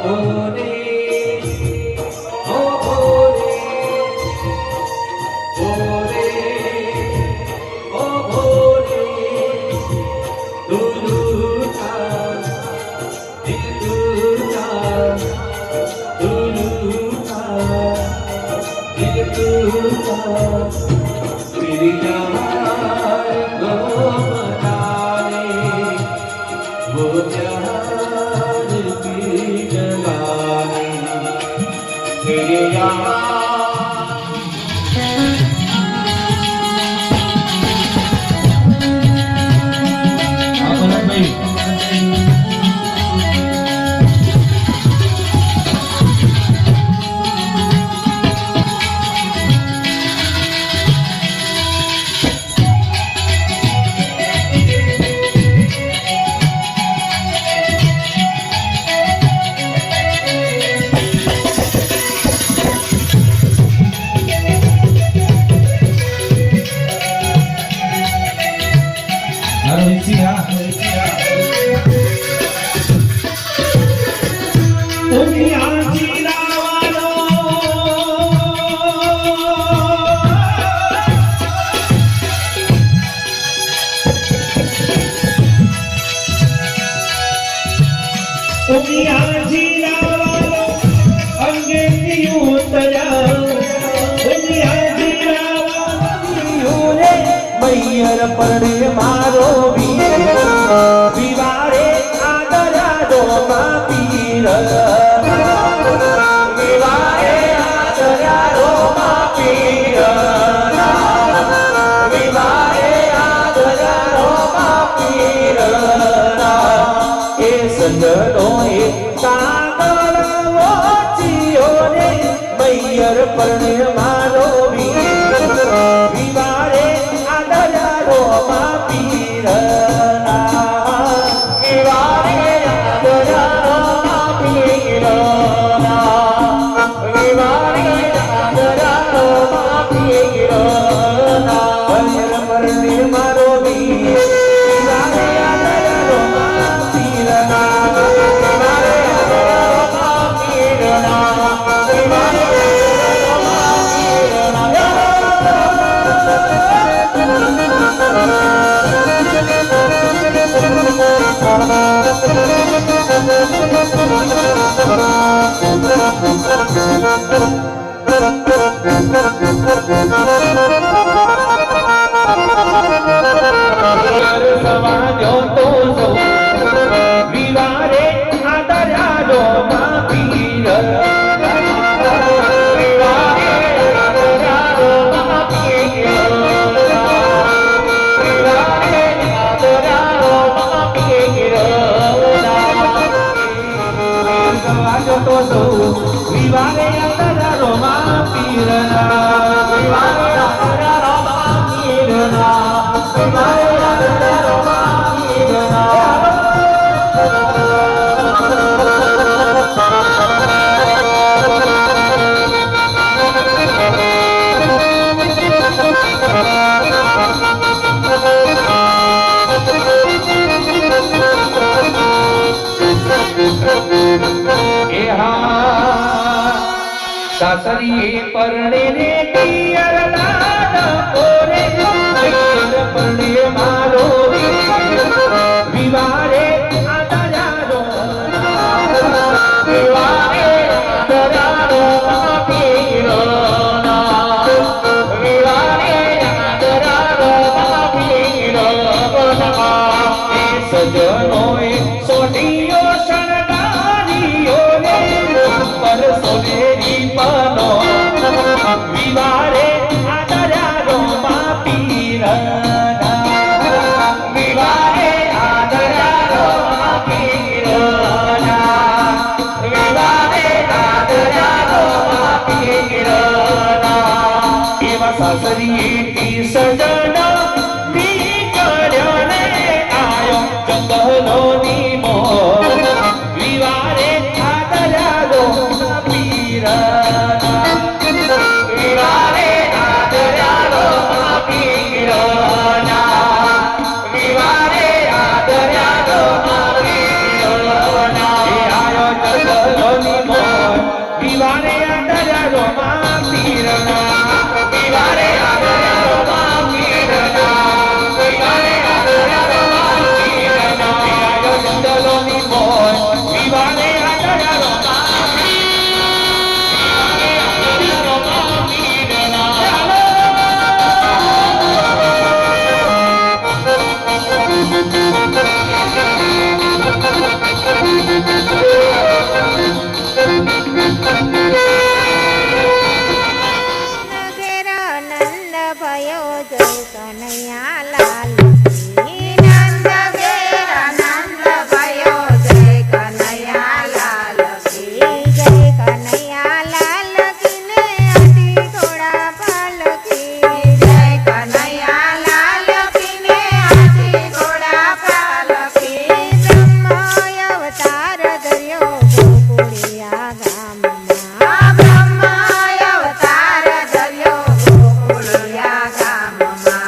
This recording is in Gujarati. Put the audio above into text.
Oh, Yeah. વીર પરણે મારો વીર. માં પીર વિવારે સરીએ પરણે રે તિયર લાડા ઓરે તિયર પરણે મારો વિવારે આદરારો સજનોએ સોટી amar.